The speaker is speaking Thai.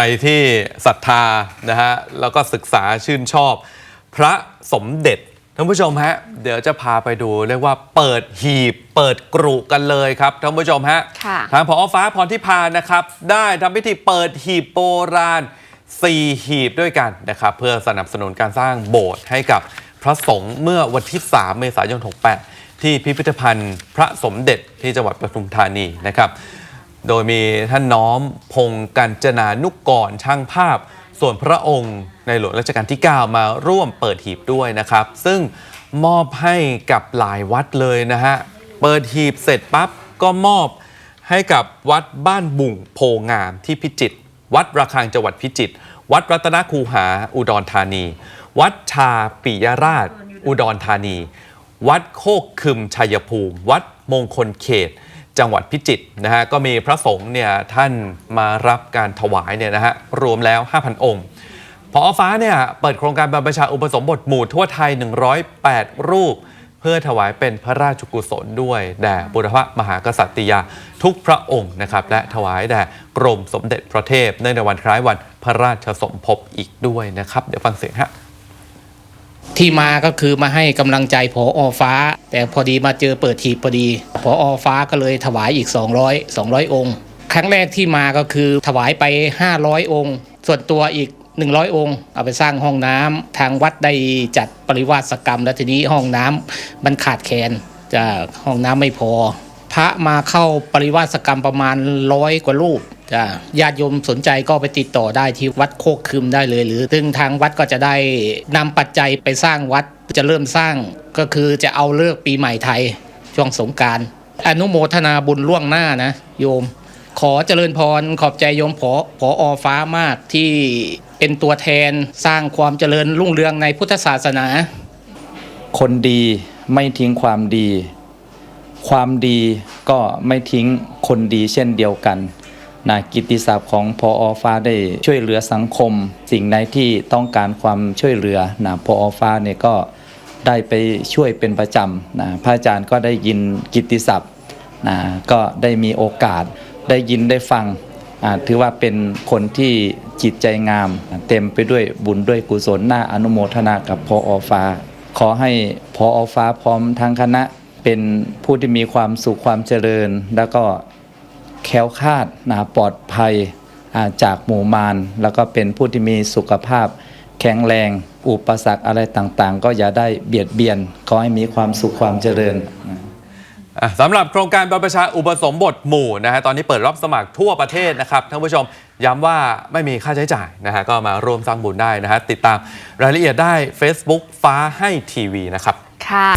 ใครที่ศรัทธานะฮะแล้วก็ศึกษาชื่นชอบ พระสมเด็จท่านผู้ชมฮะเดี๋ยวจะพาไปดูเรียกว่าเปิดหีบ เปิดกรุกันเลยครับท่านผู้ชมฮะค่ะทางผอฟ้าพรทิพานะครับ ได้ทำพิธีเปิดหีบโบราณ 4 หีบด้วยกันนะครับ เพื่อสนับสนุนการสร้างโบสถ์ให้กับพระสงฆ์เมื่อวันที่ 3 เมษายน 68 ที่พิพิธภัณฑ์พระสมเด็จที่จังหวัดปทุมธานีนะครับ โดยมีท่านน้อมพงกัญจนานุกกรช่างภาพ ส่วนพระองค์ในหลวงรัชกาลที่ 9 มาร่วมเปิดหีบด้วยนะครับ ซึ่งมอบให้กับหลายวัดเลยนะฮะ เปิดหีบเสร็จปั๊บก็มอบให้กับวัดบ้านบุ่งโพงามที่พิจิตรวัดระฆังจังหวัดพิจิตรวัดรัตนคูหาอุดรธานี วัดชาปิยราช อุดรธานี วัดโคกคึมชัยภูมิ วัดมงคลเขต จังหวัดพิจิตรนะฮะก็มีพระสงฆ์เนี่ยท่านมารับการถวายเนี่ยนะฮะรวมแล้ว 5,000 องค์พอฟ้าเนี่ยเปิดโครงการบรรพชาอุปสมบทหมู่ทั่วไทย 108 รูป เพื่อถวายเป็นพระราชกุศลด้วยแด่บุรพมหากษัตริยาทุกพระองค์นะครับและถวายแด่กรมสมเด็จพระเทพเนื่องในวันคล้ายวันพระราชสมภพอีกด้วยนะครับ เดี๋ยวฟังเสียงฮะ ที่มาก็คือมาให้กำลังใจผออฟ้า แต่พอดีมาเจอเปิดทีพอดีผออฟ้าก็เลยถวายอีก 200 200 องค์ ครั้งแรกที่มาก็คือถวายไป 500 องค์ ส่วนตัวอีก 100 องค์ เอาไปสร้างห้องน้ำทางวัดได้จัดปริวาสกรรม แล้วทีนี้ห้องน้ำมันขาดแคลนจะห้องน้ำไม่พอ พระมาเข้าปริวาสกรรมประมาณร้อยกว่ารูป จ้ะญาติโยมสนใจก็ไปติดต่อได้ที่วัดโคกคึมได้เลย หรือซึ่งทางวัดก็จะได้นำปัจจัยไปสร้างวัดจะเริ่มสร้างก็คือจะเอาเลิกปีใหม่ไทยช่วงสงการอนุโมทนาบุญล่วงหน้านะ โยม ขอเจริญพรขอบใจโยมผอผออฟ้ามากที่เป็นตัวแทนสร้างความเจริญรุ่งเรืองในพุทธศาสนา คนดีไม่ทิ้งความดี ความดีก็ไม่ทิ้งคนดีเช่นเดียวกัน นะกิตติศัพท์ของพออฟ้าได้ช่วยเหลือสังคม สิ่งใดที่ต้องการความช่วยเหลือนะพออฟ้าเนี่ยก็ได้ไปช่วยเป็นประจำนะพระอาจารย์ก็ได้ยินกิตติศัพท์นะก็ได้มีโอกาสได้ยินได้ฟังถือว่าเป็นคนที่จิตใจงาม เต็มไปด้วยบุญด้วยกุศลน่าอนุโมทนากับพออฟ้า ขอให้พออฟ้าพร้อมทั้งคณะเป็นผู้ที่มีความสุขความเจริญ แล้วก็ แคล้วคลาดนะปลอดภัยอ่าจากหมู่มารแล้วก็เป็นผู้ที่มีสุขภาพ แข็งแรง อุปสรรคอะไรต่างๆ ก็อย่าได้เบียดเบียน ขอให้มีความสุขความเจริญอะสำหรับโครงการบรรพชาอุปสมบทหมู่นะฮะตอนนี้เปิดรับสมัครทั่วประเทศนะครับท่านผู้ชมย้ำว่าไม่มีค่าใช้จ่ายนะฮะก็มาร่วมสร้างบุญได้นะฮะติดตามรายละเอียดได้ Facebook ฟ้าให้ทีวีนะครับค่ะ